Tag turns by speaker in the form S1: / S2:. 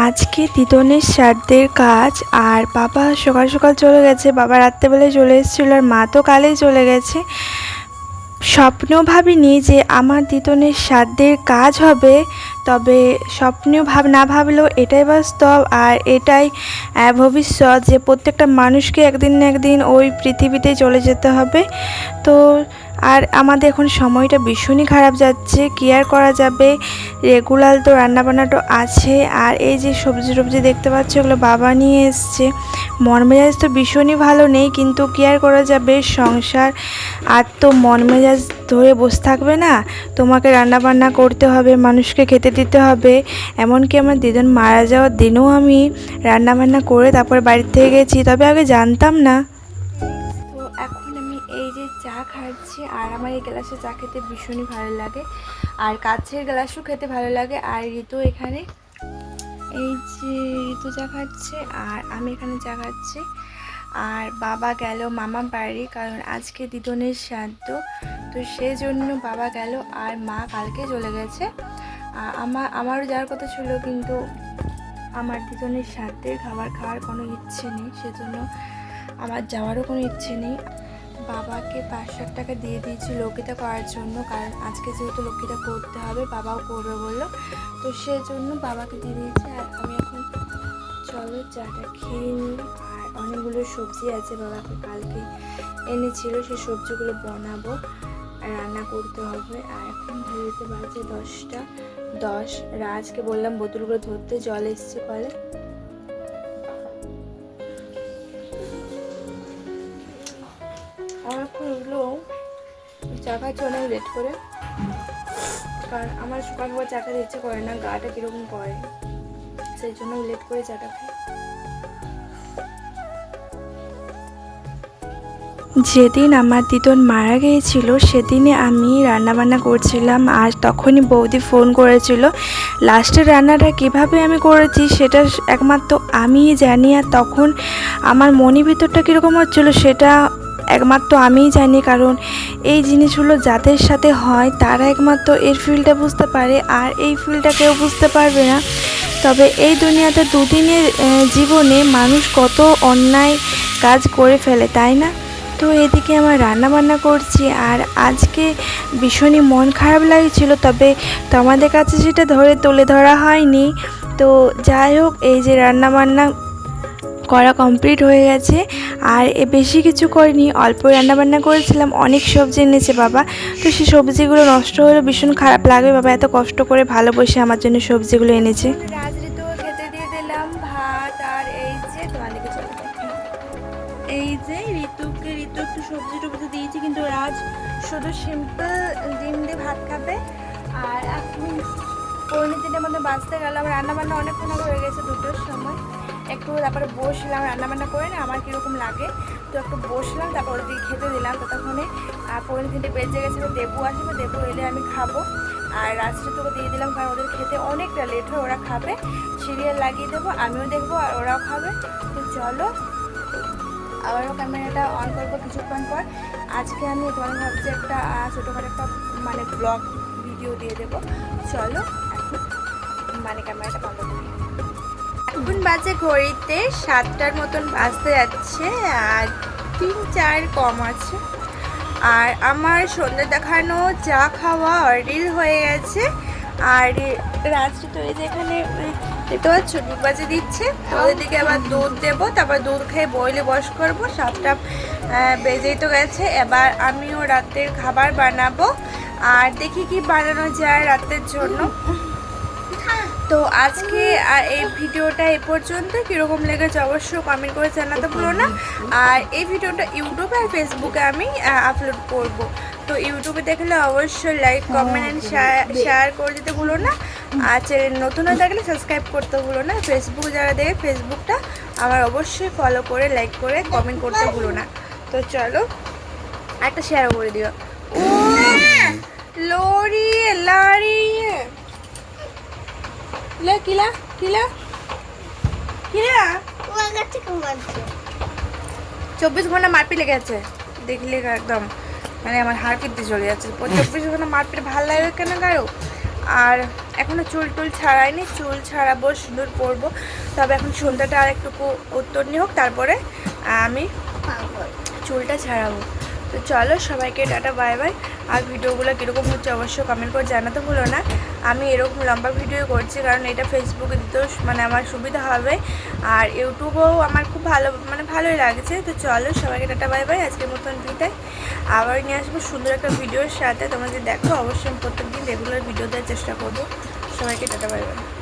S1: আজকে তিতনের শ্রাদ্ধের কাজ আর বাবা সকাল সকাল চলে গেছে। বাবা রাত্রেবেলায় চলে এসেছিল আর মা তো কালেই চলে গেছে। স্বপ্নেও ভাবিনি যে আমার তিতনের শ্রাদ্ধের কাজ হবে, তবে স্বপ্নেও ভাব না ভাবলেও এটাই বাস্তব আর এটাই ভবিষ্যৎ যে প্রত্যেকটা মানুষকে একদিন না একদিন ওই পৃথিবীতে চলে যেতে হবে। তো আর আমাদের এখন সময়টা ভীষণই খারাপ যাচ্ছে। কি আর করা যাবে? রেগুলার তো রান্নাবান্না তো আছে। আর এই যে সবজি টবজি দেখতে পাচ্ছ ওগুলো বাবা নিয়ে এসছে। মন মেজাজ তো ভীষণই ভালো নেই, কিন্তু কি আর করা যাবে? সংসার আর তো মন মেজাজ ধরে বসে থাকবে না। তোমাকে রান্নাবান্না করতে হবে, মানুষকে খেতে দিতে হবে। এমনকি আমার দিদন মারা যাওয়ার দিনেও আমি রান্নাবান্না করে তারপর বাড়ি থেকে গেছি। তবে আগে জানতাম না। খাচ্ছি আর আমার এই গ্লাসে চা খেতে ভীষণই ভালো লাগে। আর কাছের গ্লাসও খেতে ভালো লাগে। আর ঋতু এখানে এই যে ঋতু চা খাচ্ছে আর আমি এখানে চা খাচ্ছি। আর বাবা গেল মামা বাড়ি কারণ আজকে দিদনের শ্রাদ্ধ। তো সেই জন্য বাবা গেল আর মা কালকে চলে গেছে। আমার আমারও যাওয়ার কথা ছিল কিন্তু আমার দিদনের শ্রাদ্ধের খাবার খাওয়ার কোনো ইচ্ছে নেই। সেজন্য আমার যাওয়ারও কোনো ইচ্ছে নেই। বাবাকে পাঁচ লাখ টাকা দিয়ে দিয়েছি লক্ষ্মীটা করার জন্য। কারণ আজকে যেহেতু লক্ষ্মীটা করতে হবে, বাবাও করবে বলল। তো সেজন্য বাবাকে দিয়ে দিয়েছি। আর আমি এখন চলো চাটা খেয়ে নিই। আর অনেকগুলো সবজি আছে বাবাকে কালকে এনেছিল, সেই সবজিগুলো বানাবো, রান্না করতে হবে। আর এখন ঘড়িতে বাজে দশটা, দশ। রাজকে বললাম বোতলগুলো ধরতে, জল এসছে কলে। এখন চা খাচ্ছি অনেক লেট করে। কারণ আমার সকাল সকাল চাটা ইচ্ছে করে না, গাটা কীরকম করে। সেই জন্য লেট করে চাটা খাই। যেদিন আমার দিদন মারা গিয়েছিল, সেদিনে আমি রান্নাবান্না করছিলাম, আর তখনই বৌদি ফোন করেছিল লাস্টের রান্নাটা কীভাবে আমি করেছি, সেটা একমাত্র আমিই জানি। আর তখন আমার মনের ভিতরটা কীরকম হচ্ছিল, সেটা একমাত্র আমিই জানি, কারণ এই জিনিসগুলো যাদের সাথে হয় তারা একমাত্র এর ফিলটা বুঝতে পারে আর এই ফিলটা কেউ বুঝতে পারবে না। তবে এই দুনিয়াতে দুদিনের জীবনে মানুষ কত অন্যায় কাজ করে ফেলে, তাই না? তো এদিকে আমার রান্না বান্না করছি আর আজকে ভীষণই মন খারাপ লাগছিল, তবে তোমাদের কাছে সেটা ধরে তুলে ধরা হয়নি। তো যাই হোক, এই যে রান্না বান্না করা কমপ্লিট হয়ে গেছে। আর এ বেশি কিছু করিনি, অল্প রান্নাবান্না করেছিলাম, অনেক সবজি এনেছে বাবা। তো সেই সবজিগুলো নষ্ট হলে, ভীষণ খারাপ লাগবে বাবা, এত কষ্ট করে ভালোবেসে আমার জন্য সবজিগুলো এনেছে। এই যে ঋতুকে, ঋতু একটু সবজি টবজি দিয়েছি, কিন্তু রাজ শুধু সিম্পল ডিম দিয়ে ভাত খাবে। আর এখন পৌনে তিনটের মধ্যে বাঁচতে গেলাম রান্নাবান্না অনেকক্ষণ হয়ে গেছে দুটোর সময়। একটু তারপরে বসলাম রান্না বান্না করে না, আমার কীরকম লাগে? তো একটু বসলাম, তারপর ওদিকে খেতে দিলাম। ততক্ষণে পৌনে তিনটে বেজে গেছিল দেবু আসবে, দেবু এলে আমি খাব। আর রাত্রে তোকে দিয়ে দিলাম, কারণ ওদের খেতে অনেকটা লেট হয়, ওরা খাবে। সিরিয়াল লাগিয়ে দেবো, আমিও দেখব, আর ওরাও খাবে। তো চলো, আবারও ক্যামেরাটা অন করব কিছুক্ষণ পর। আজকে আমি তোমার ভাবছি একটা ছোটোখাটো একটা মানে ব্লগ ভিডিও দিয়ে দেবো। চলো মানে ক্যামেরাটা বন্ধ করি এখন বাজে ঘড়িতে সাতটার মতন বাজতে যাচ্ছে আর তিন চার কম আছে। আর আমার সন্ধ্যে দেখানো চা খাওয়া অর্ডিল হয়ে গেছে। আর রাত্রি তো এই যে এখানে দেখতে পাচ্ছ বাজে দিচ্ছে। ওদের দিকে আবার দুধ দেবো, তারপর দুধ খেয়ে বইলে বস করব। সাতটা বেজেই তো গেছে। এবার আমিও রাতের খাবার বানাবো। আর দেখি কি বানানো যায় রাতের জন্য। তো আজকে এই ভিডিওটা এ পর্যন্ত। কীরকম লেগেছে অবশ্যই কমেন্ট করে জানাতে ভুলো না। আর এই ভিডিওটা ইউটিউবে আর ফেসবুকে আমি আপলোড করব। তো ইউটিউবে দেখলে অবশ্যই লাইক কমেন্ট অ্যান্ড শেয়ার করে দিতে ভুলো না। আর চ্যানেল নতুন হয়ে থাকলে সাবস্ক্রাইব করতে ভুলো না। ফেসবুক যারা দেখে ফেসবুকটা আমার অবশ্যই ফলো করে লাইক করে কমেন্ট করতে ভুলো না। তো চলো একটা শেয়ার করে দিও। ও লরি লারি লে কিলা কিলা? কিলা? চব্বিশ ঘণ্টা মারপিট লেগে আছে। দেখলে একদম মানে আমার হাড় পিটতে চলে যাচ্ছে। চব্বিশ ঘণ্টা মারপিট ভালো লাগে কেন কারও আর এখনও চুল টুল ছাড়াইনি চুল ছাড়াবো সুন্দর পরবো। তবে এখন সন্ধ্যাটা আর একটুকু উত্তরনি হোক তারপরে আমি চুলটা ছাড়াবো। তো চলো সবাইকে টাটা, বাই বাই। আর ভিডিওগুলো কীরকম হচ্ছে অবশ্যই কমেন্ট করে জানাতে ভুলো না। আমি এরকম লম্বা ভিডিও করছি কারণ এটা ফেসবুকে দিতেও মানে আমার সুবিধা হবে। আর ইউটিউবেও আমার খুব ভালো মানে ভালোই লাগছে। তো চলো সবাইকে টাটা, বাই বাই। আজকের মতন বিদায়। আবার নিয়ে আসব সুন্দর একটা ভিডিওর সাথে। তোমরা যদি দেখো, অবশ্যই প্রত্যেকদিন রেগুলার ভিডিও দেওয়ার চেষ্টা করব। সবাইকে টাটা, বাই বাই।